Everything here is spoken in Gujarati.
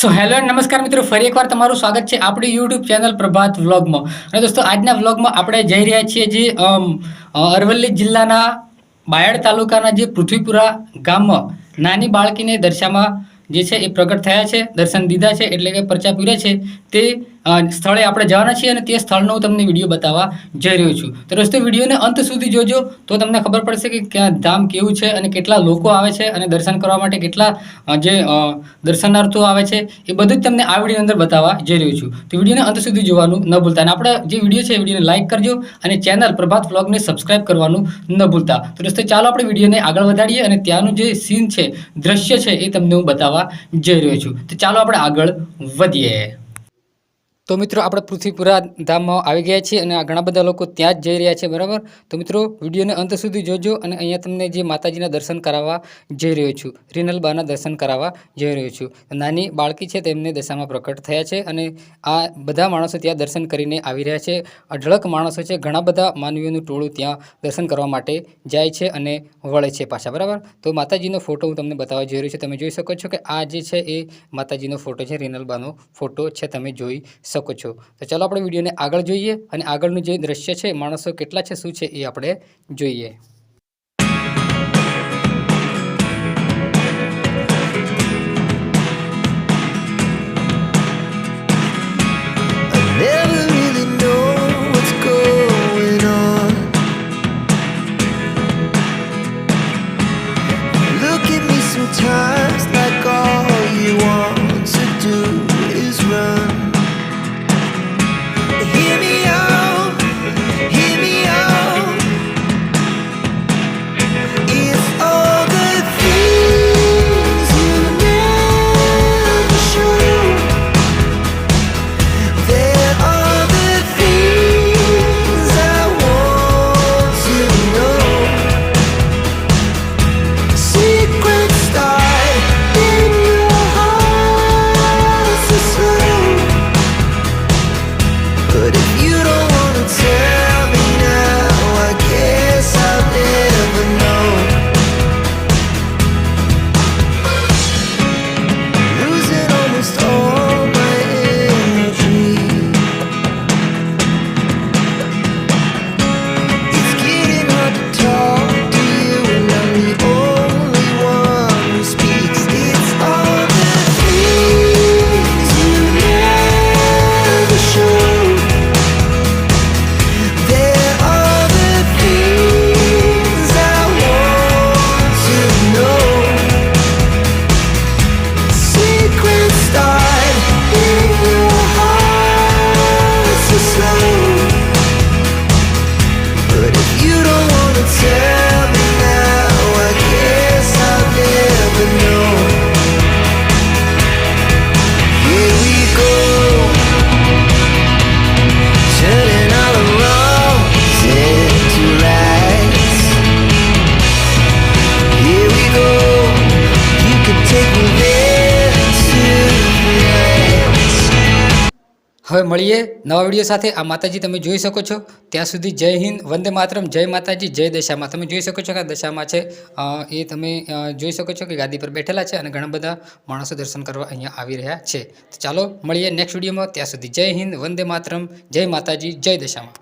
સો હેલો નમસ્કાર મિત્રો. ફરી એકવાર તમારું સ્વાગત છે આપણી યુટ્યુબ ચેનલ પ્રભાત વ્લોગમાં અને દોસ્તો, આજના વ્લોગમાં આપણે જઈ રહ્યા છીએ જે અરવલ્લી જિલ્લાના બાયડ તાલુકાના જે પૃથ્વીપુરા ગામમાં નાની બાળકીને દર્શામાં જે છે એ પ્રગટ થયા છે. દર્શન દીધા છે એટલે કે પરચા પૂર્યા છે. તે સ્થળે આપણે જવાના છીએ અને તે સ્થળનો હું તમને વીડિયો બતાવવા જઈ રહ્યો છું. તો દોસ્તો, વિડીયોને અંત સુધી જોજો, તો તમને ખબર પડશે કે ક્યાં ધામ કેવું છે અને કેટલા લોકો આવે છે અને દર્શન કરવા માટે કેટલા જે દર્શનાર્થો આવે છે, એ બધું જ તમને આ વીડિયો અંદર બતાવવા જઈ રહ્યો છું. તો વિડીયોને અંત સુધી જોવાનું ન ભૂલતા અને આપણે જે વીડિયો છે એ વિડીયોને લાઇક કરજો અને ચેનલ પ્રભાત વ્લોગને સબસ્ક્રાઇબ કરવાનું ન ભૂલતા. તો દોસ્તો, ચાલો આપણે વિડીયોને આગળ વધારીએ અને ત્યાંનું જે સીન છે, દ્રશ્ય છે એ તમને હું બતાવવા જઈ રહ્યો છું. તો ચાલો આપણે આગળ વધીએ. તો મિત્રો, આપણે પૃથ્વીપુરા ધામમાં આવી ગયા છીએ અને ઘણા બધા લોકો ત્યાં જ જઈ રહ્યા છે, બરાબર? તો મિત્રો, વિડીયોને અંત સુધી જોજો અને અહીંયા તમને જે માતાજીના દર્શન કરાવવા જઈ રહ્યો છું, રીનલબાના દર્શન કરાવવા જઈ રહ્યો છું. નાની બાળકી છે, તેમને દશામાં પ્રકટ થયા છે અને આ બધા માણસો ત્યાં દર્શન કરીને આવી રહ્યા છે. અઢળક માણસો છે, ઘણા બધા માનવીઓનું ટોળું ત્યાં દર્શન કરવા માટે જાય છે અને વળે છે પાછા, બરાબર? તો માતાજીનો ફોટો હું તમને બતાવવા જઈ રહ્યો છું. તમે જોઈ શકો છો કે આ જે છે, એ માતાજીનો ફોટો છે, રીનલબાનો ફોટો છે, તમે જોઈ શકો છો. તો ચાલો આપણે વિડીયોને આગળ જોઈએ અને આગળનું જે દ્રશ્ય છે, માણસો કેટલા છે, શું છે એ આપણે જોઈએ. હવે મળીએ નવા વીડિયો સાથે. આ માતાજી તમે જોઈ શકો છો. ત્યાં સુધી જય હિન્દ, વંદે માતરમ, જય માતાજી, જય દશામાં. તમે જોઈ શકો છો કે આ દશામાં છે. એ તમે જોઈ શકો છો કે ગાદી પર બેઠેલા છે અને ઘણા બધા માણસો દર્શન કરવા અહીંયા આવી રહ્યા છે. તો ચાલો મળીએ નેક્સ્ટ વિડીયોમાં. ત્યાં સુધી જય હિન્દ, વંદે માતરમ, જય માતાજી, જય દશામાં.